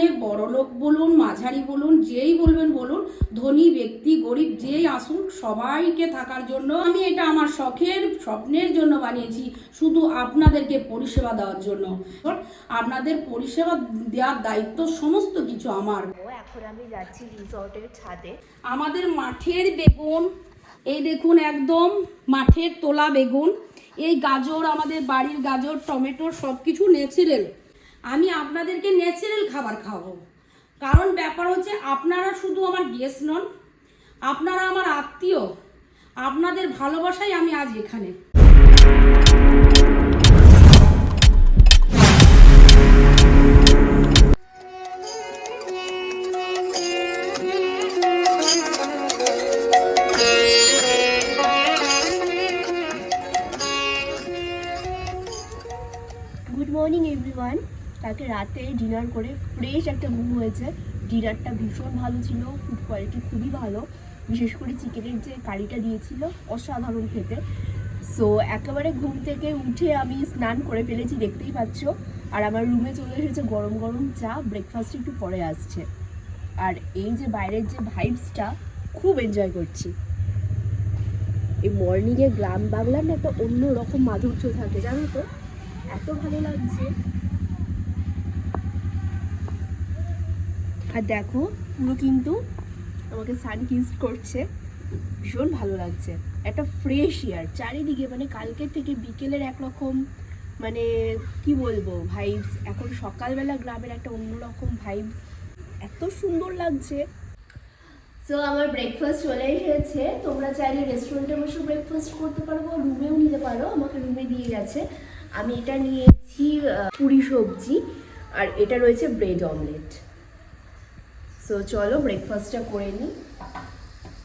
এখানে বড়লোক বলুন মাঝারি বলুন যেই বলবেন বলুন ধনী ব্যক্তি গরিব যেই আসুন সবাইকে থাকার জন্য আমি এটা আমার শখের স্বপ্নের জন্য বানিয়েছি শুধু আপনাদেরকে পরিষেবা দেওয়ার জন্য। আপনাদের পরিষেবা দেওয়ার দায়িত্ব সমস্ত কিছু আমার। এখন আমি যাচ্ছি রিসর্টের ছাদে। আমাদের মাঠের বেগুন এই দেখুন একদম মাঠের তোলা বেগুন এই গাজর আমাদের বাড়ির গাজর টমেটো সব কিছু ন্যাচারাল আমি আপনাদেরকে ন্যাচারাল খাবার খাওয়াবো। কারণ ব্যাপার হচ্ছে আপনারা শুধু আমার গেস্ট নন, আপনারা আমার আত্মীয়। আপনাদের ভালোবাসাই আমি আজ এখানে। কালকে রাতে ডিনার করে ফ্রেশ একটা ঘুম হয়েছে। ডিনারটা ভীষণ ভালো ছিল ফুড কোয়ালিটি খুবই ভালো। বিশেষ করে চিকেনের যে কারিটা দিয়েছিল, অসাধারণ খেতে। সো একেবারে ঘুম থেকে উঠে আমি স্নান করে ফেলেছি, দেখতেই পাচ্ছ। আর আমার রুমে চলে এসেছে গরম গরম চা ব্রেকফাস্ট একটু পরে আসছে। আর এই যে বাইরের যে ভাইবসটা খুব এনজয় করছি। এই মর্নিংয়ে গ্রাম বাংলার না একটা অন্য রকম মাধুর্য থাকে, জানো তো? এত ভালো লাগছে। আর দেখো পুরো কিন্তু আমাকে সান কিস করছে। ভীষণ ভালো লাগছে। একটা ফ্রেশ ইয়ার চারিদিকে মানে কালকের থেকে বিকেলের একরকম মানে কি বলব ভাইবস এখন সকালবেলা গ্রামের একটা অন্যরকম ভাইবস এত সুন্দর লাগছে। সো আমার ব্রেকফাস্ট চলে এসেছে। তোমরা চাইলে রেস্টুরেন্টে বসে ব্রেকফাস্ট করতে পারো রুমেও নিতে পারো। আমাকে রুমে দিয়ে গেছে। আমি এটা নিয়েছি পুরি সবজি। আর এটা রয়েছে ব্রেড অমলেট সো চলো ব্রেকফাস্টটা করে নিই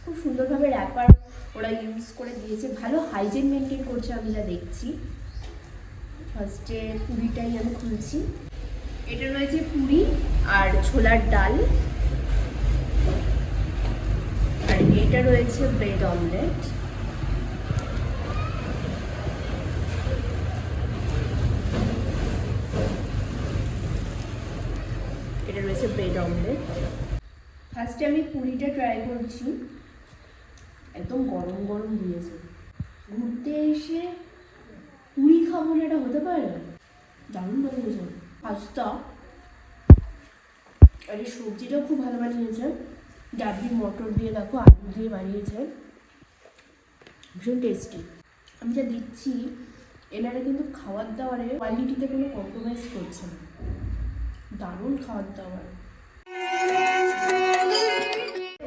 খুব সুন্দরভাবে র্যাপার ওরা ইউজ করে দিয়েছে। ভালো হাইজিন মেনটেন করছে আমি যা দেখছি। ফার্স্টে পুরিটাই আমি খুলছি এটা রয়েছে পুরি আর ছোলার ডাল। আর এটা রয়েছে ব্রেড অমলেট এটা রয়েছে ব্রেড অমলেট ফার্স্টে আমি পুরিটা ট্রাই করছি। একদম গরম গরম দিয়েছে। ঘুরতে এসে পুরি খাব না এটা হতে পারে? দারুণ বানিয়েছে। পাস্তা আর এই সবজিটাও খুব ভালো বানিয়েছে। ডাবলি মটর দিয়ে দেখো, আলু দিয়ে বানিয়েছে। ভীষণ টেস্টি আমি যা দিচ্ছি, এনারা কিন্তু খাবার দাবারে কোয়ালিটিতে কোনো কম্প্রোমাইজ করছে না। দারুণ খাবার দাবার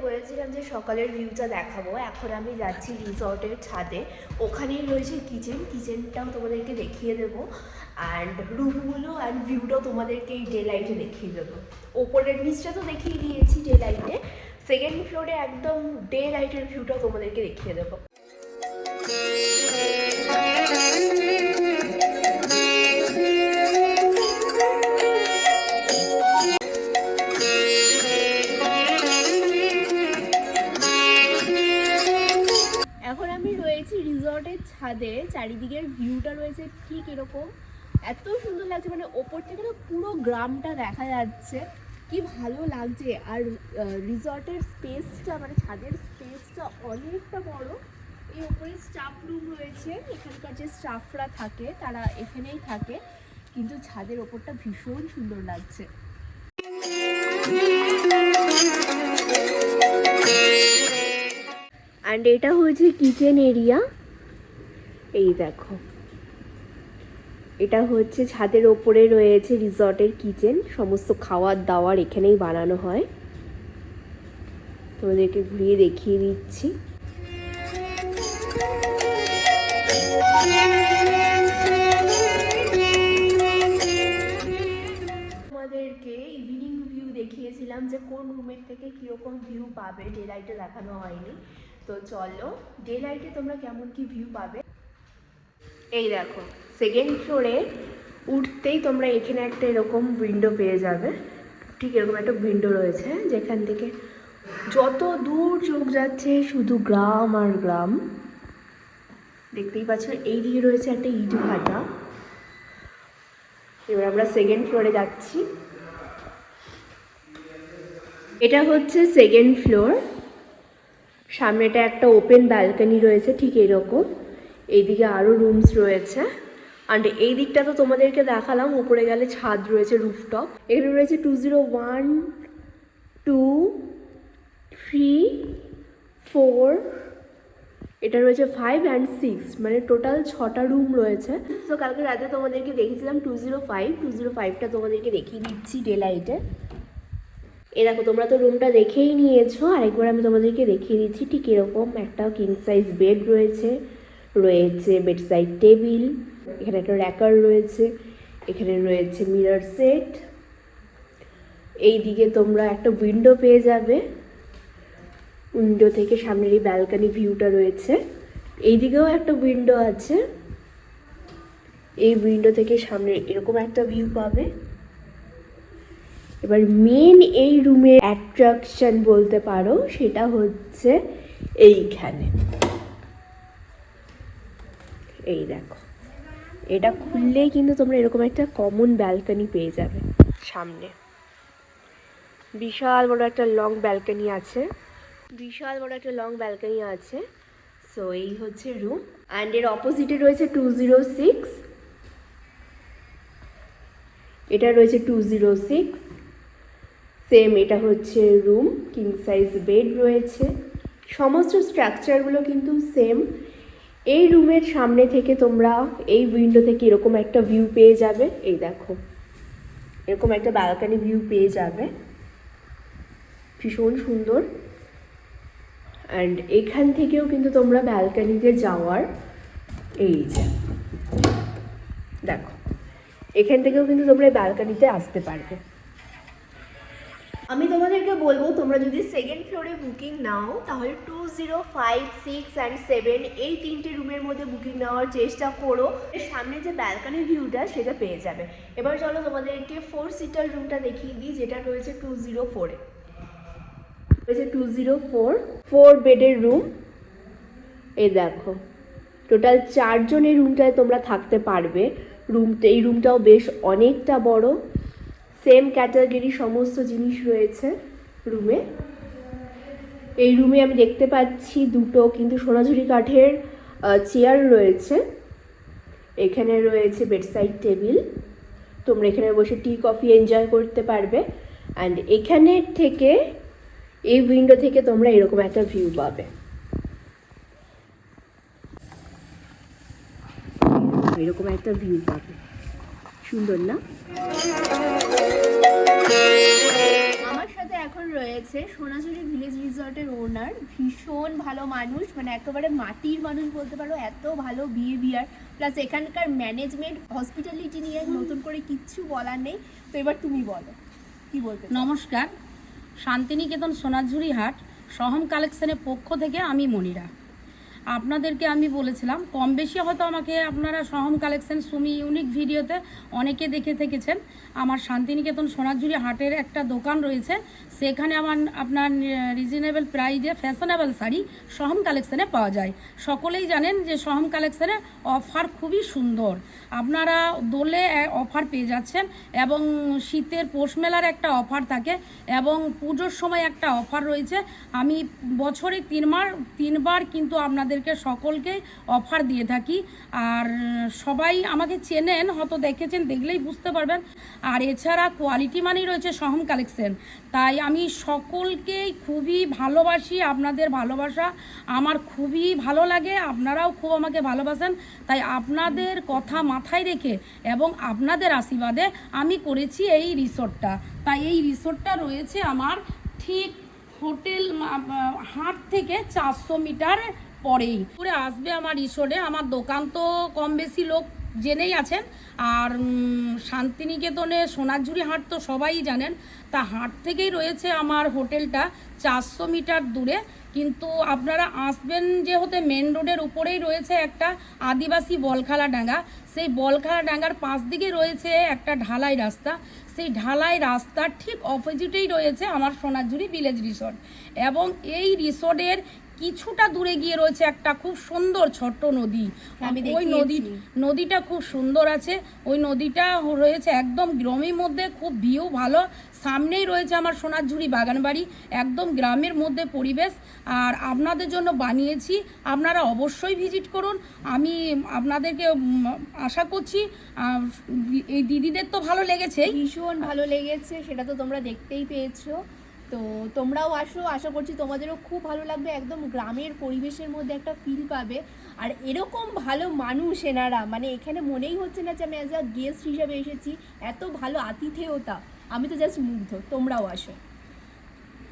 বলেছিলাম যে সকালের ভিউটা দেখাবো। এখন আমি যাচ্ছি রিসর্টের ছাদে। ওখানেই রয়েছে কিচেন কিচেনটাও তোমাদেরকে দেখিয়ে দেবো। অ্যান্ড রুমগুলো অ্যান্ড ভিউটাও তোমাদেরকে এই ডে লাইটে দেখিয়ে দেবো। ওপরের নিচটা তো দেখিয়ে দিয়েছি ডে লাইটে সেকেন্ড ফ্লোরে একদম ডে লাইটের ভিউটাও তোমাদেরকে দেখিয়ে দেবো। রিসর্টের ছাদে চারিদিকের ভিউটা রয়েছে ঠিক এরকম। এত সুন্দর লাগছে মানে ওপর থেকে না পুরো গ্রামটা দেখা যাচ্ছে। কি ভালো লাগছে। আর রিসর্টের স্পেসটা মানে ছাদের স্পেসটা অনেকটা বড়। এই ওপরে স্টাফ রুম রয়েছে। এখানকার যে স্টাফরা থাকে, তারা এখানেই থাকে। কিন্তু ছাদের ওপরটা ভীষণ সুন্দর লাগছে। অ্যান্ড এটা হচ্ছে কিচেন এরিয়া এই দেখো। এটা হচ্ছে ছাদের ওপরে রয়েছে রিসর্টের কিচেন। সমস্ত খাওয়ার দাওয়ার এখানেই বানানো হয়। তোমাদেরকে ঘুরিয়ে দেখিয়ে দিচ্ছি। তোমাদেরকে ইভিনিং ভিউ দেখিয়েছিলাম যে কোন রুমের থেকে কীরকম ভিউ পাবে। ডে লাইটে দেখানো হয়নি। তো চলো ডে লাইটে তোমরা কেমন কি ভিউ পাবে? এই দেখো সেকেন্ড ফ্লোরে উঠতেই তোমরা এখানে একটা এরকম উইন্ডো পেয়ে যাবে। ঠিক এরকম একটা উইন্ডো রয়েছে, যেখান থেকে যত দূর চোখ যাচ্ছে শুধু গ্রাম আর গ্রাম। দেখতেই পাচ্ছ, এই দিকে রয়েছে একটা ইট ভাটা। এবার আমরা সেকেন্ড ফ্লোরে যাচ্ছি। এটা হচ্ছে সেকেন্ড ফ্লোর সামনেটা একটা ওপেন ব্যালকনি রয়েছে, ঠিক এরকম। এইদিকে আরও রুমস রয়েছে। অ্যান্ড এই দিকটা তো তোমাদেরকে দেখালাম, উপরে গেলে ছাদ রয়েছে রুফটপ এখানে রয়েছে two zero one two three four এটা রয়েছে ফাইভ অ্যান্ড সিক্স মানে টোটাল ছটা রুম রয়েছে। তো কালকে রাতে তোমাদেরকে দেখেছিলাম two zero five two zero ফাইভটা তোমাদেরকে দেখিয়ে দিচ্ছি ডে লাইটে এ দেখো, তোমরা তো রুমটা দেখেই নিয়েছো, আরেকবার আমি তোমাদেরকে দেখিয়ে দিচ্ছি, ঠিক এরকম একটা কিং সাইজ বেড রয়েছে। রয়েছে বেড সাইড টেবিল এখানে একটা র্যাকার রয়েছে, এখানে রয়েছে মিরর সেট এই দিকে তোমরা একটা উইন্ডো পেয়ে যাবে। উইন্ডো থেকে সামনের এই ব্যালকানি ভিউটা রয়েছে। এই দিকেও একটা উইন্ডো আছে। এই উইন্ডো থেকে সামনে এরকম একটা ভিউ পাবে। এবার মেন এই রুমের অ্যাট্রাকশন বলতে পারো, সেটা হচ্ছে এইখানে। এই দেখো। এটা খুললেই কিন্তু তোমরা এরকম একটা কমন ব্যালকনি পেয়ে যাবে। সামনে। বিশাল বড় একটা লং ব্যালকনি আছে। বিশাল বড় একটা লং ব্যালকনি আছে। সো এই হচ্ছে রুম অ্যান্ড এর অপোজিটে রয়েছে টু জিরো সিক্স এটা রয়েছে টু জিরো সিক্স সেম এটা হচ্ছে রুম কিং সাইজ বেড রয়েছে। সমস্ত স্ট্রাকচারগুলো কিন্তু সেম এই রুমের সামনে থেকে তোমরা এই উইন্ডো থেকে এরকম একটা ভিউ পেয়ে যাবে। এই দেখো, এরকম একটা ব্যালকানি ভিউ পেয়ে যাবে। ভীষণ সুন্দর। অ্যান্ড এখান থেকেও কিন্তু তোমরা ব্যালকানিতে যাওয়ার, এই যে, দেখো, এখান থেকেও কিন্তু তোমরা ব্যালকানিতে আসতে পারবে। আমি তোমাদেরকে বলব, তোমরা যদি সেকেন্ড ফ্লোরে বুকিং নাও, তাহলে two zero five six and seven এই তিনটে রুমের মধ্যে বুকিং নেওয়ার চেষ্টা করো। এর সামনে যে ব্যালকানি ভিউটা সেটা পেয়ে যাবে। এবার চলো তোমাদেরকে ফোর সিটার রুমটা দেখিয়ে দিই, যেটা রয়েছে টু জিরো ফোরে রয়েছে টু জিরো ফোর ফোর বেডের রুম এই দেখো টোটাল চারজনের রুমটায় তোমরা থাকতে পারবে। রুমটা, এই রুমটাও বেশ অনেকটা বড়। সেম ক্যাটাগরি সমস্ত জিনিস রয়েছে রুমে। এই রুমে আমি দেখতে পাচ্ছি দুটো কিন্তু সোনাঝুরি কাঠের চেয়ার রয়েছে। এখানে রয়েছে বেডসাইড টেবিল। তোমরা এখানে বসে টি, কফি এনজয় করতে পারবে। অ্যান্ড এখানের থেকে, এই উইন্ডো থেকে তোমরা এরকম একটা ভিউ পাবে। এরকম একটা ভিউ পাবে। সুন্দর না? আমার সাথে এখন রয়েছে সোনাঝুরি ভিলেজ রিসর্টের ওনার। ভীষণ ভালো মানুষ মানে একেবারে মাটির মানুষ বলতে পারো, এত ভালো বিহেভিয়ার প্লাস এখানকার ম্যানেজমেন্ট হসপিটালিটি নিয়ে নতুন করে কিচ্ছু বলার নেই। তো এবার তুমি বলো, কি বলতে নমস্কার, শান্তিনিকেতন সোনাঝুরি হাট, সহম কালেকশনের পক্ষ থেকে আমি মনিরা। আপনাদেরকে আমি বলেছিলাম, কম বেশি হয়তো আমাকে আপনারা সহম কালেকশন, সুমি ইউনিক ভিডিওতে অনেকে দেখে থেকেছেন। আমার শান্তিনিকেতন সোনাঝুরি হাটের একটা দোকান রয়েছে সেখানে আমার আপনার রিজনেবল প্রাইজে ফ্যাশনেবল শাড়ি সহম কালেকশানে পাওয়া যায়। সকলেই জানেন যে সহম কালেকশানে অফার খুবই সুন্দর। আপনারা দোলে অফার পেয়ে যাচ্ছেন এবং শীতের পৌষ মেলার একটা অফার থাকে এবং পুজোর সময় একটা অফার রয়েছে। আমি বছরে তিনবার তিনবার কিন্তু আপনাদেরকে সকলকে অফার দিয়ে থাকি। আর সবাই আমাকে চেনেন, হয়তো দেখেছেন, দেখলেই বুঝতে পারবেন। আর এছাড়া কোয়ালিটি মানেই রয়েছে সহম কালেকশন তাই আমি সকলকেই খুবই ভালোবাসি, আপনাদের ভালোবাসা। আমার খুবই ভালো লাগে, আপনারাও খুব আমাকে ভালোবাসেন। তাই আপনাদের কথা মাথায় রেখে এবং আপনাদের আশীর্বাদে আমি করেছি এই রিসোর্টটা। তাই এই রিসোর্টটা রয়েছে আমার ঠিক হোটেল হাট থেকে চারশো মিটার পরেই। পরে আসবে আমার রিসোর্টে, আমার দোকান তো কম বেশি লোক জেনেই আছেন। আর শান্তিনিকেতনে সোনাঝুরি হাট তো সবাই জানেন। তা হাট থেকেই রয়েছে আমার হোটেলটা চারশো মিটার দূরে। কিন্তু আপনারা আসবেন যে হতে মেন রোডের উপরেই রয়েছে একটা আদিবাসী বলখালা ডাঙ্গা। সেই বলখালা ডাঙ্গার পাশ দিকে রয়েছে একটা ঢালাই রাস্তা। সেই ঢালাই রাস্তার ঠিক অপোজিটেই রয়েছে আমার সোনাঝুরি ভিলেজ রিসর্ট এবং এই রিসর্টের কিছুটা দূরে গিয়ে রয়েছে একটা খুব সুন্দর ছোট্ট নদী। আমি ওই নদী নদীটা খুব সুন্দর আছে। ওই নদীটা রয়েছে একদম গ্রামের মধ্যে খুব ভিউ ভালো। সামনেই রয়েছে আমার সোনারঝুরি বাগান বাড়ি একদম গ্রামের মধ্যে পরিবেশ। আর আপনাদের জন্য বানিয়েছি আপনারা অবশ্যই ভিজিট করুন। আমি আপনাদেরকে আশা করছি এই দিদিদের তো ভালো লেগেছেই। ভীষণ ভালো লেগেছে সেটা তো তোমরা দেখতেই পেয়েছ। তো তোমরাও আসো, আশা করছি তোমাদেরও খুব ভালো লাগবে, একদম গ্রামের পরিবেশের মধ্যে একটা ফিল পাবে। আর এরকম ভালো মানুষ এনারা মানে এখানে মনেই হচ্ছে না যে আমি অ্যাজ আ গেস্ট হিসাবে এসেছি, এত ভালো আতিথেয়তা। আমি তো জাস্ট মুগ্ধ, তোমরাও আসো।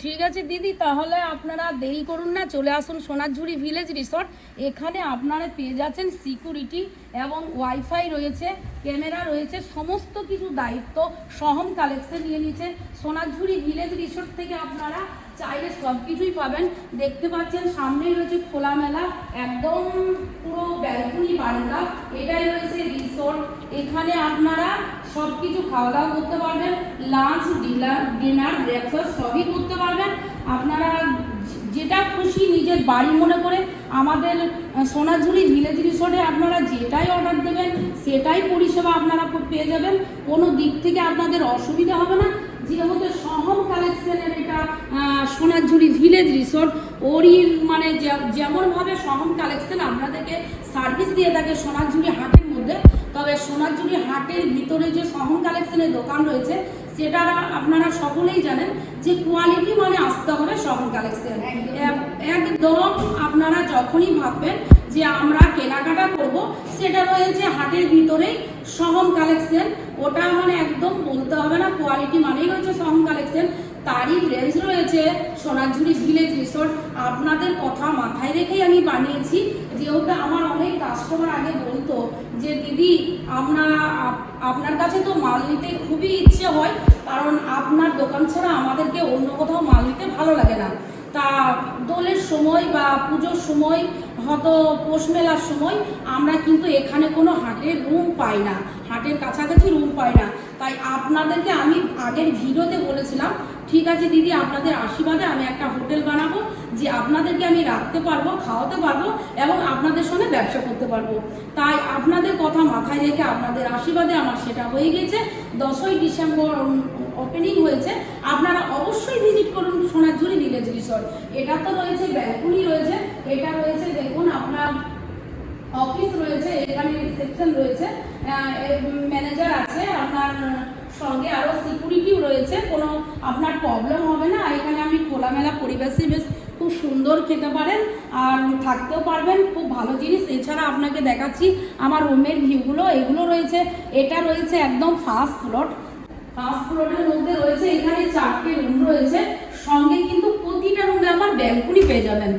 ঠিক আছে, দিদি, তাহলে আপনারা দেরি করুন না, চলে আসুন সোনারঝুরি ভিলেজ রিসর্ট। এখানে আপনারা পেয়ে যাচ্ছেন সিকিউরিটি এবং ওয়াইফাই রয়েছে, ক্যামেরা রয়েছে, সমস্ত কিছু দায়িত্ব সহম কালেকশন নিয়ে নিয়েছে সোনারঝুরি ভিলেজ রিসর্ট থেকে আপনারা চাইলে সব কিছুই পাবেন। দেখতে পাচ্ছেন সামনেই রয়েছে খোলামেলা, একদম পুরো ব্যালকনি বারান্দা। এটাই রয়েছে রিসোর্ট এখানে আপনারা সব কিছু খাওয়া দাওয়া করতে পারবেন লাঞ্চ ডিনার ডিনার ব্রেকফাস্ট সবই করতে পারবেন। আপনারা যেটা খুশি নিজের বাড়ি মনে করে আমাদের সোনাঝুরি ভিলেজ রিসোর্টে আপনারা যেটাই অর্ডার দেবেন, সেটাই পরিষেবা আপনারা পেয়ে যাবেন। কোনো দিক থেকে আপনাদের অসুবিধা হবে না। যেহেতু সহম কালেকশনের এটা আহ, সোনাঝুরি ভিলেজ রিসোর্ট। ওরই মানে যেমনভাবে সহম কালেকশন আপনাদেরকে সার্ভিস দিয়ে থাকে সোনাঝুরি হাটের মধ্যে তবে সোনাঝুরি হাটের ভিতরে যে সহম কালেকশনের দোকান রয়েছে সেটা আপনারা সকলেই জানেন যে কোয়ালিটি মানে আসতে হবে সহম কালেকশন। একদম আপনারা যখনই ভাববেন যে আমরা কেনাকাটা করব, সেটা রয়েছে হাটের ভিতরেই সহম কালেকশন ওটা মানে একদম বলতে হবে না কোয়ালিটি মানেই রয়েছে সহম কালেকশন তারই রেঞ্জ রয়েছে সোনাঝুরি ভিলেজ রিসোর্ট আপনাদের কথা মাথায় রেখেই আমি বানিয়েছি। যেহেতু আমার অনেক কাস্টমার আগে বলতো যে, দিদি, আমরা আপনার কাছে তো মাল নিতে খুবই ইচ্ছে হয়, কারণ আপনার দোকান ছাড়া আমাদেরকে অন্য কোথাও মাল নিতে ভালো লাগে না। তা দোলের সময় বা পুজোর সময় হয়তো পৌষ মেলার সময় আমরা কিন্তু এখানে কোনো হাটের রুম পাই না। হাটের কাছাকাছি রুম পাই না। তাই আপনাদেরকে আমি আগের ভিডিওতে বলেছিলাম, ঠিক আছে দিদি, আপনাদের আশীর্বাদে আমি একটা হোটেল বানাবো, যে আপনাদেরকে আমি রাখতে পারব, খাওয়াতে পারব, এবং আপনাদের সঙ্গে ব্যবসা করতে পারব। তাই আপনাদের কথা মাথায় রেখে আপনাদের আশীর্বাদে আমার সেটা হয়ে গেছে। দশই ডিসেম্বর ওপেনিং হয়েছে। আপনারা অবশ্যই ভিজিট করুন সোনাঝুরি ভিলেজ রিসর্ট এটা তো রয়েছে, ব্যালকনি রয়েছে। এটা রয়েছে, দেখুন আপনার অফিস রয়েছে, এখানে রিসেপশন রয়েছে। ম্যানেজার আছে, আপনার সঙ্গে আরও সিকিউরিটিও রয়েছে, কোনো আপনার প্রবলেম হবে না। এখানে আমি খোলামেলা পরিবেশে বেশ খুব সুন্দর খেতে পারেন আর থাকতেও পারবেন। খুব ভালো জিনিস। এছাড়া আপনাকে দেখাচ্ছি আমার রুমের ভিউগুলো এগুলো রয়েছে, এটা রয়েছে একদম ফার্স্ট ফ্লোর ফার্স্ট ফ্লোরের মধ্যে রয়েছে, এখানে চারটে রুম রয়েছে। সঙ্গে কিন্তু প্রতিটা রুমে আমার ব্যালকনি পেয়ে যাবেন।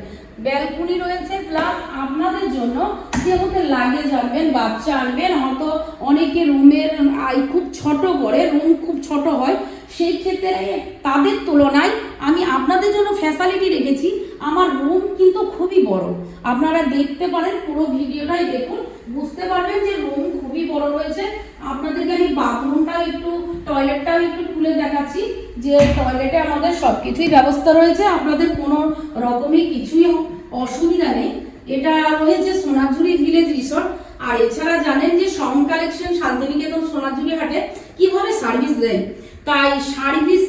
ব্যালকনি রয়েছে প্লাস আপনাদের জন্য যেহেতু লাগেজ আনবেন, বাচ্চা আনবেন, হয়তো অনেকে রুমের আই খুব ছোট করে রুম খুব ছোট হয়, সেই ক্ষেত্রে তাদের তুলনায় আমি আপনাদের জন্য ফ্যাসিলিটি রেখেছি। আমার রুম কিন্তু খুবই বড়। আপনারা দেখতে পারেন পুরো ভিডিওটাই দেখুন। বুঝতে পারবেন যে রুম খুবই বড় রয়েছে। আপনাদেরকে আমি বাথরুমটাও একটু টয়লেটটাও একটু খুলে দেখাচ্ছি যে টয়লেটে আমাদের সব কিছুই ব্যবস্থা রয়েছে। আপনাদের কোনো রকমই কিছুই অসুবিধা নেই। এটা রয়েছে সোনাঝুরি ভিলেজ রিসর্ট আর এছাড়া জানেন যে সম কালেকশন শান্তিনিকেতন সোনাঝুরি হাটে কীভাবে সার্ভিস দেয়? তাই সার্ভিস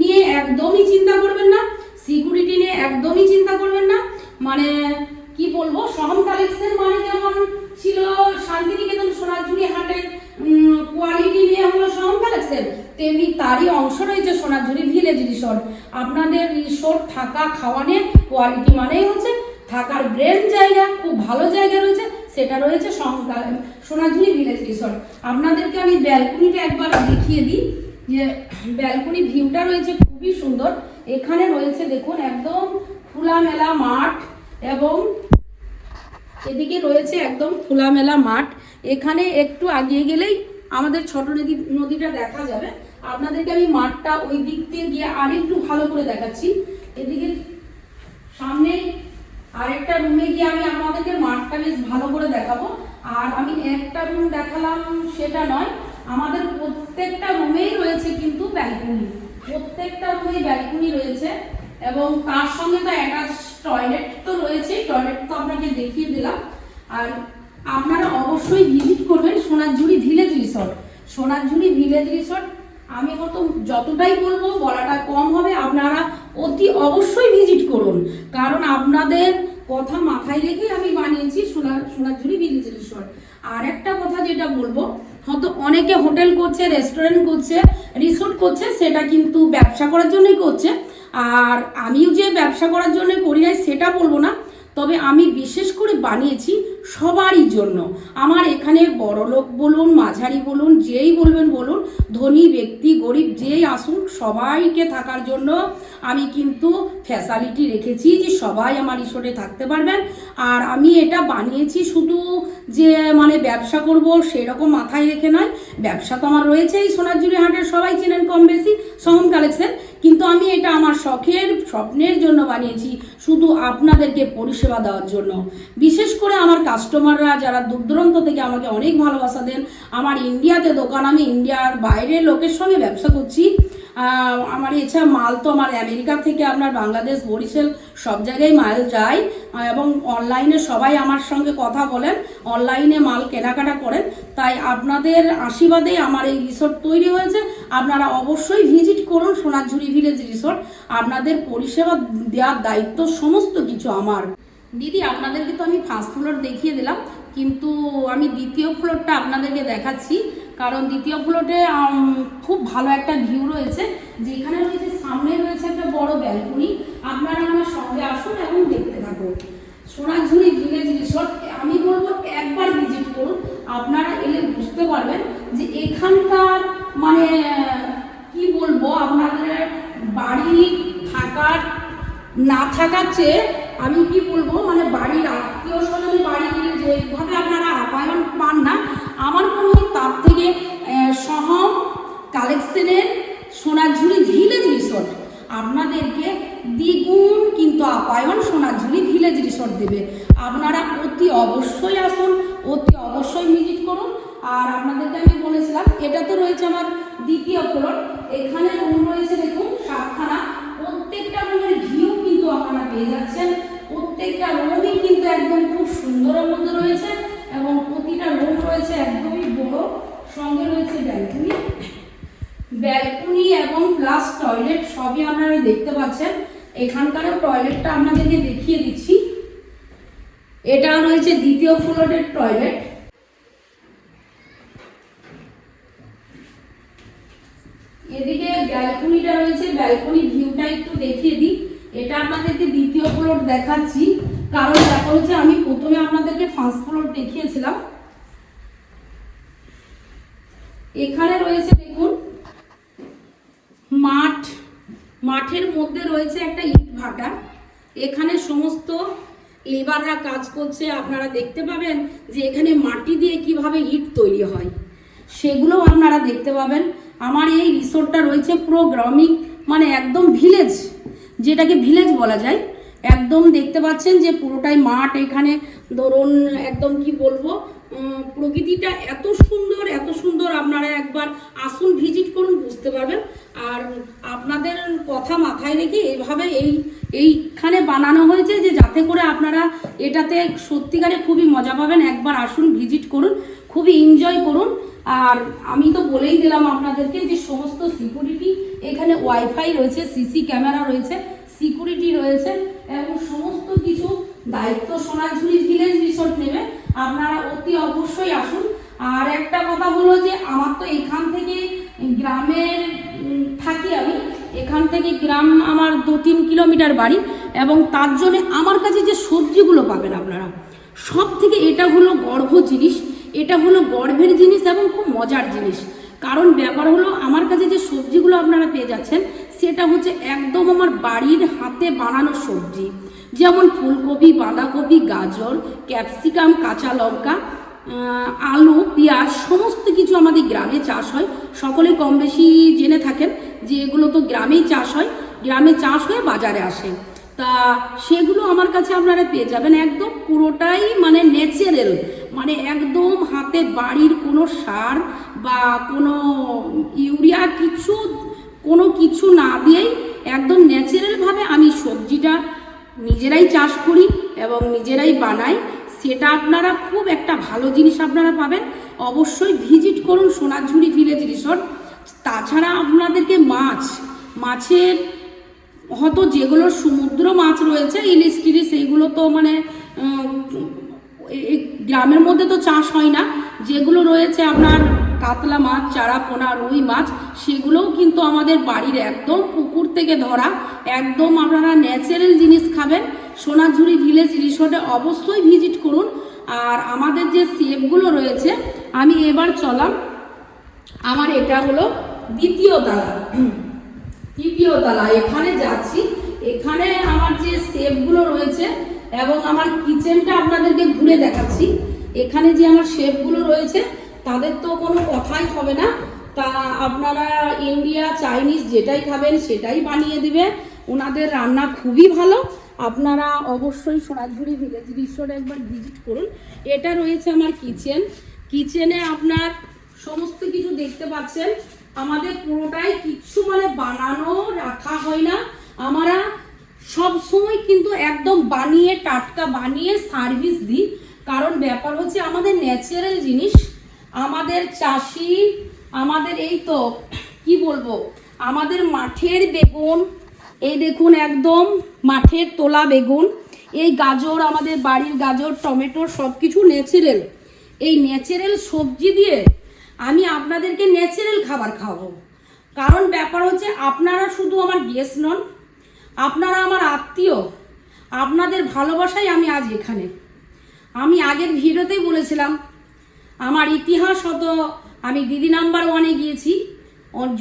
নিয়ে একদমই চিন্তা করবেন না। সিকিউরিটি নিয়ে একদমই চিন্তা করবেন না। মানে কি বলব? সহম কালেকশন মানে যেমন ছিল, শান্তিনিকেতন, সোনাঝুরি হাটের কোয়ালিটি নিয়ে হলো সহম কালেকশন তেমনি তারই অংশ রয়েছে সোনাঝুরি ভিলেজ রিসর্ট আপনাদের রিসর্ট থাকা, খাওয়া নিয়ে কোয়ালিটি মানেই হচ্ছে থাকার ব্রেন জায়গা, খুব ভালো জায়গা রয়েছে, সেটা রয়েছে সোনাঝুরি ভিলেজ রিসর্ট আপনাদেরকে আমি ব্যালকনিটা একবার দেখিয়ে দিই, যে ব্যালকনি ভিউটা রয়েছে খুবই সুন্দর। এখানে রয়েছে দেখুন, একদম খোলামেলা মাঠ এবং এদিকে রয়েছে একদম খোলামেলা মাঠ। এখানে একটু আগিয়ে গেলেই আমাদের ছোট নদী, নদীটা দেখা যাবে। আপনাদেরকে আমি মাঠটা ওই দিক দিয়ে গিয়ে আরেকটু ভালো করে দেখাচ্ছি। এদিকে সামনে আরেকটা রুমে গিয়ে আমি আপনাদেরকে মাঠটা বেশ ভালো করে দেখাবো। আর আমি একটা রুম দেখালাম, সেটা নয়, আমাদের প্রত্যেকটা রুমেই রয়েছে কিন্তু ব্যালকনি। প্রত্যেকটা রুমেই ব্যালকনি রয়েছে এবং তার সঙ্গে তো অ্যাটাচ টয়লেট তো রয়েছে টয়লেট তো আপনাকে দেখিয়ে দিলাম। আর আপনারা অবশ্যই ভিজিট করবেন Sonarjhuri village resort Sonarjhuri village resort আমি হয়তো যতটাই বলব, বলাটা কম হবে, আপনারা অতি অবশ্যই ভিজিট করুন। কারণ আপনাদের কথা মাথায় রেখে আমি বানিয়েছি সোনার সোনারঝুড়ি ভিলেজ রিসর্ট আর একটা কথা যেটা বলব, হয়তো অনেকে হোটেল করছে রেস্টুরেন্ট করছে রিসোর্ট করছে, সেটা কিন্তু ব্যবসা করার জন্যই করছে। আর আমিও যে ব্যবসা করার জন্য সেটা বলব না, তবে আমি বিশেষ করে বানিয়েছি সবারই জন্য। আমার এখানে বড় লোক বলুন, মাঝারি বলুন, যেই বলবেন বলুন, ধনী ব্যক্তি, গরিব যেই আসুন, সবাইকে থাকার জন্য আমি কিন্তু ফ্যাসালিটি রেখেছি যে সবাই আমার রিসোর্টে থাকতে পারবেন। আর আমি এটা বানিয়েছি শুধু যে মানে ব্যবসা করব সেরকম মাথায় রেখে নয়, ব্যবসা তো আমার রয়েছেই, সোনারজুরি হাটের সবাই চেনেন কম বেশি সহন কালেকশন কিন্তু আমি এটা আমার শখের, স্বপ্নের জন্য বানিয়েছি, শুধু আপনাদেরকে পরিষেবা দেওয়ার জন্য। বিশেষ করে আমার কাস্টমাররা যারা দূর দূরান্ত থেকে আমাকে অনেক ভালোবাসা দেন, আমার ইন্ডিয়াতে দোকান, আমি ইন্ডিয়ার বাইরের লোকের সঙ্গে ব্যবসা করছি আমার এছাড়া মাল তো আমার আমেরিকা থেকে আপনার বাংলাদেশ, বরিশাল, সব জায়গায় মাল যায়। এবং অনলাইনে সবাই আমার সঙ্গে কথা বলেন অনলাইনে মাল কেনাকাটা করেন। তাই আপনাদের আশীর্বাদেই আমার এই রিসোর্ট তৈরি হয়েছে। আপনারা অবশ্যই ভিজিট করুন সোনারঝুরি ভিলেজ রিসোর্ট আপনাদের পরিষেবা দেওয়ার দায়িত্ব সমস্ত কিছু আমার। দিদি, আপনাদেরকে তো আমি ফার্স্ট ফ্লোর দেখিয়ে দিলাম, কিন্তু আমি দ্বিতীয় ফ্লোরটা আপনাদেরকে দেখাচ্ছি। কারণ দ্বিতীয় ফ্লোরে খুব ভালো একটা ভিউ রয়েছে, যেখানে রয়েছে, সামনে রয়েছে একটা বড় ব্যালকনি আপনারা আমার সঙ্গে আসুন এবং দেখতে থাকুন। সোনাঝুরি ভিলেজ রিসোর্ট আমি বলব, একবার ভিজিট করুন। আপনারা এলে বুঝতে পারবেন যে এখানকার মানে কি বলব, আপনাদের বাড়ি থাকার, না থাকার চেয়ে আমি কি বলব মানে বাড়ির আত্মীয় স্বজন বাড়ি গেলে যেভাবে আপনারা আপ্যায়ন পান না, আমার মনে তার থেকে সহম কালেকশনের সোনাঝুরি ভিলেজ রিসোর্ট। আপনাদেরকে দ্বিগুণ কিন্তু আপ্যায়ন সোনাঝুরি ভিলেজ রিসোর্ট দেবে। আপনারা অতি অবশ্যই আসুন, অতি অবশ্যই ভিজিট করুন। আর আপনাদেরকে আমি বলেছিলাম, এটা তো রয়েছে আমার দ্বিতীয় ফ্লোর। এখানে রুম রয়েছে দেখুন, সাতখানা। প্রত্যেকটা রুমের ভিউ কিন্তু আপনারা পেয়ে যাচ্ছেন। প্রত্যেকটা রুমই কিন্তু একদম খুব সুন্দরের মধ্যে রয়েছে। এবং প্রতিটা রুম রয়েছে একদমই বড়। সঙ্গে রয়েছে ব্যালকনি। ব্যালকনি এবং প্লাস টয়লেট সবই আপনারা দেখতে পাচ্ছেন। এখানকারও টয়লেটটা আপনাদেরকে দেখিয়ে দিচ্ছি। এটা রয়েছে দ্বিতীয় ফ্লোরের টয়লেট। এদিকে ব্যালকনিটা রয়েছে। ব্যালকনি ভিউটা একটু দেখিয়ে দিই। এটা আপনাদেরকে দ্বিতীয় ফ্লোর দেখাচ্ছি। কারণ দেখা হচ্ছে আমি প্রথমে আপনাদেরকে ফার্স্ট ফ্লোর দেখিয়েছিলাম। এখানে রয়েছে দেখুন, মাঠ, মাঠের মধ্যে রয়েছে একটা ইট ভাটা। এখানে সমস্ত লেবাররা কাজ করছে, আপনারা দেখতে পাবেন যে এখানে মাটি দিয়ে কীভাবে ইট তৈরি হয়। সেগুলো আপনারা দেখতে পাবেন। আমার এই রিসোর্টটা রয়েছে পুরো গ্রামীণ মানে একদম ভিলেজ যেটাকে ভিলেজ বলা যায়। একদম দেখতে পাচ্ছেন যে পুরোটাই মাঠ এখানে। ধরুন একদম কি বলব প্রকৃতিটা এত সুন্দর এত সুন্দর। আপনারা একবার আসুন ভিজিট করুন, বুঝতে পারবেন। আর আপনাদের কথা মাথায় রেখে এভাবে এই, এইখানে বানানো হয়েছে যে যাতে করে আপনারা এটাতে সত্যিকারে খুবই মজা পাবেন। একবার আসুন ভিজিট করুন, খুবই এনজয় করুন। আর আমি তো বলেই দিলাম আপনাদেরকে যে সমস্ত সিকিউরিটি এখানে ওয়াইফাই রয়েছে সিসি ক্যামেরা রয়েছে সিকিউরিটি রয়েছে এবং সমস্ত কিছু দায়িত্ব সোনাঝুরি ভিলেজ রিসোর্ট নেবে। আপনারা অতি অবশ্যই আসুন। আর একটা কথা হলো যে, আমার তো এখান থেকে গ্রামের থাকি আমি। এখান থেকে গ্রাম আমার দু তিন কিলোমিটার বাড়ি এবং তার জন্য আমার কাছে যে সবজিগুলো পাবেন আপনারা সব থেকে এটা হলো গর্ভ জিনিস। এটা হলো গর্ভের জিনিস এবং খুব মজার জিনিস। কারণ ব্যাপার হলো, আমার কাছে যে সবজিগুলো আপনারা পেয়ে যাচ্ছেন সেটা হচ্ছে একদম আমার বাড়ির হাতে বানানো সবজি। যেমন ফুলকপি, বাঁধাকপি, গাজর, ক্যাপসিকাম, কাঁচা লঙ্কা আলু, পেঁয়াজ, সমস্ত কিছু আমাদের গ্রামে চাষ হয়। সকলে কম বেশি জেনে থাকেন যে এগুলো তো গ্রামেই চাষ হয়, গ্রামে চাষ হয়ে বাজারে আসে। তা সেগুলো আমার কাছে আপনারা পেয়ে যাবেন। একদম পুরোটাই মানে ন্যাচারাল মানে একদম হাতে বাড়ির কোনো সার বা কোনো ইউরিয়া কিছু কোনো কিছু না দিয়েই একদম ন্যাচারালভাবে আমি সবজিটা নিজেরাই চাষ করি এবং নিজেরাই বানাই, সেটা আপনারা খুব একটা ভালো জিনিস আপনারা পাবেন। অবশ্যই ভিজিট করুন সোনাঝুরি ভিলেজ রিসোর্ট তাছাড়া আপনাদেরকে মাছ, মাছের হয়তো যেগুলো সমুদ্র মাছ রয়েছে, ইলিশ টিলিশ এইগুলো তো মানে গ্রামের মধ্যে তো চাষ হয় না। যেগুলো রয়েছে আপনার কাতলা মাছ চারা পোনা রুই মাছ, সেগুলোও কিন্তু আমাদের বাড়ির একদম পুকুর থেকে ধরা। একদম আপনারা ন্যাচারাল জিনিস খাবেন। সোনাঝুরি ভিলেজ রিসোর্টে অবশ্যই ভিজিট করুন। আর আমাদের যে সেফগুলো রয়েছে, আমি এবার চলাম। আমার এটা হলো দ্বিতীয় তালা। তৃতীয় তলা, এখানে যাচ্ছি। এখানে আমার যে শেপগুলো রয়েছে এবং আমার কিচেনটা আপনাদেরকে ঘুরে দেখাচ্ছি। এখানে যে আমার শেপগুলো রয়েছে তাদের তো কোনো কথাই হবে না। তা আপনারা ইন্ডিয়া চাইনিজ যেটাই খাবেন সেটাই বানিয়ে দিবে। ওনাদের রান্না খুবই ভালো। আপনারা অবশ্যই সোনাঝুরি ভিলেজ রিসোর্টে একবার ভিজিট করুন। এটা রয়েছে আমার কিচেন। কিচেনে আপনার সমস্ত কিছু দেখতে পাচ্ছেন। আমাদের পুরোটাই কিচ্ছু মানে বানানো রাখা হয় না। আমরা সব সময় কিন্তু একদম বানিয়ে টাটকা বানিয়ে সার্ভিস দিই। কারণ ব্যাপার হচ্ছে আমাদের ন্যাচারাল জিনিস আমাদের চাষি, আমাদের এই তো, কি বলব, আমাদের মাঠের বেগুন, এই দেখুন একদম মাঠের তোলা বেগুন, এই গাজর, আমাদের বাড়ির গাজর, টমেটো সব কিছু ন্যাচারেল এই ন্যাচারেল সবজি দিয়ে আমি আপনাদেরকে ন্যাচারাল খাবার খাওয়াবো। কারণ ব্যাপার হচ্ছে আপনারা শুধু আমার গেস্ট নন, আপনারা আমার আত্মীয়, আপনাদের ভালোবাসাই আমি আজ এখানে। আমি আগের ভিডিওতেই বলেছিলাম আমার ইতিহাস হতো, আমি দিদি নাম্বার ওয়ানে গিয়েছি।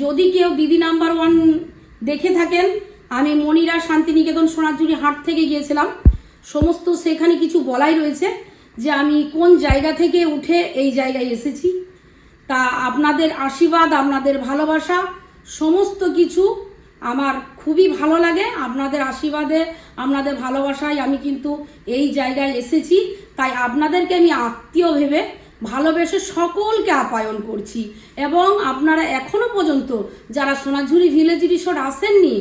যদি কেউ দিদি নাম্বার ওয়ান দেখে থাকেন, আমি মনিরা শান্তিনিকেতন সোনাঝুরি হাট থেকে গিয়েছিলাম। সমস্ত সেখানে কিছু বলাই রয়েছে যে আমি কোন জায়গা থেকে উঠে এই জায়গায় এসেছি। তা আপনাদের আশীর্বাদ, আপনাদের ভালোবাসা, সমস্ত কিছু আমার খুবই ভালো লাগে। আপনাদের আশীর্বাদে, আপনাদের ভালোবাসায় আমি কিন্তু এই জায়গায় এসেছি। তাই আপনাদেরকে আমি আত্মীয় ভেবে ভালোবেসে সকলকে আপ্যায়ন করছি। এবং আপনারা এখনও পর্যন্ত যারা সোনাঝুরি ভিলেজ রিসোর্ট আসেননি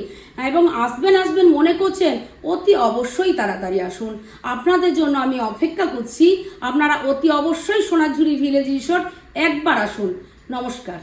এবং আসবেন আসবেন মনে করছেন, অতি অবশ্যই তাড়াতাড়ি আসুন। আপনাদের জন্য আমি অপেক্ষা করছি, আপনারা অতি অবশ্যই সোনাঝুরি ভিলেজ রিসোর্ট একবার আসুন। নমস্কার।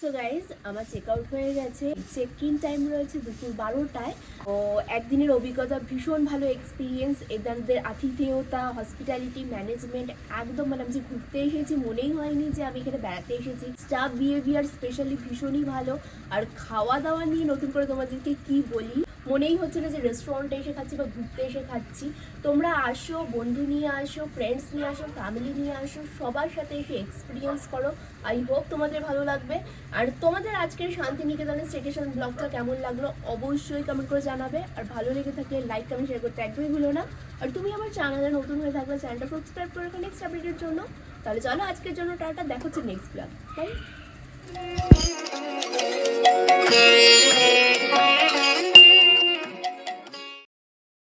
সো গাইজ আমার চেক আউট হয়ে গেছে। চেক ইন টাইম রয়েছে দুপুর বারোটায়। ও একদিনের অভিজ্ঞতা ভীষণ ভালো এক্সপিরিয়েন্স এদের আতিথেয়তা হসপিটালিটি ম্যানেজমেন্ট একদম মানে আমি যে ঘুরতে এসেছি মনেই হয়নি যে আমি এখানে বেড়াতে এসেছি। স্টাফ বিহেভিয়ার স্পেশালি ভীষণই ভালো। আর খাওয়া দাওয়া নিয়ে নতুন করে তোমাদেরকে কি বলি? মনেই হচ্ছে না যে রেস্টুরেন্টে এসে খাচ্ছি বা ঘুরতে এসে খাচ্ছি। তোমরা আসো, বন্ধু নিয়ে আসো ফ্রেন্ডস নিয়ে আসো ফ্যামিলি নিয়ে আসো, সবার সাথে এসে এক্সপিরিয়েন্স করো। আই হোপ তোমাদের ভালো লাগবে। আর তোমাদের আজকের শান্তিনিকেতনের স্টেশন ব্লগটা কেমন লাগল অবশ্যই কমেন্ট করে জানাবে। আর ভালো লেগে থাকলে লাইক কমেন্ট শেয়ার করতে একদমই ভুলো না। আর তুমি আমার চ্যানেলে নতুন হয়ে থাকলে চ্যানেলটা সাবস্ক্রাইব করে রাখো নেক্সট আপডেটের জন্য। তাহলে চলো আজকের জন্য টাটা, দেখো হচ্ছে নেক্সট ব্লগ বাই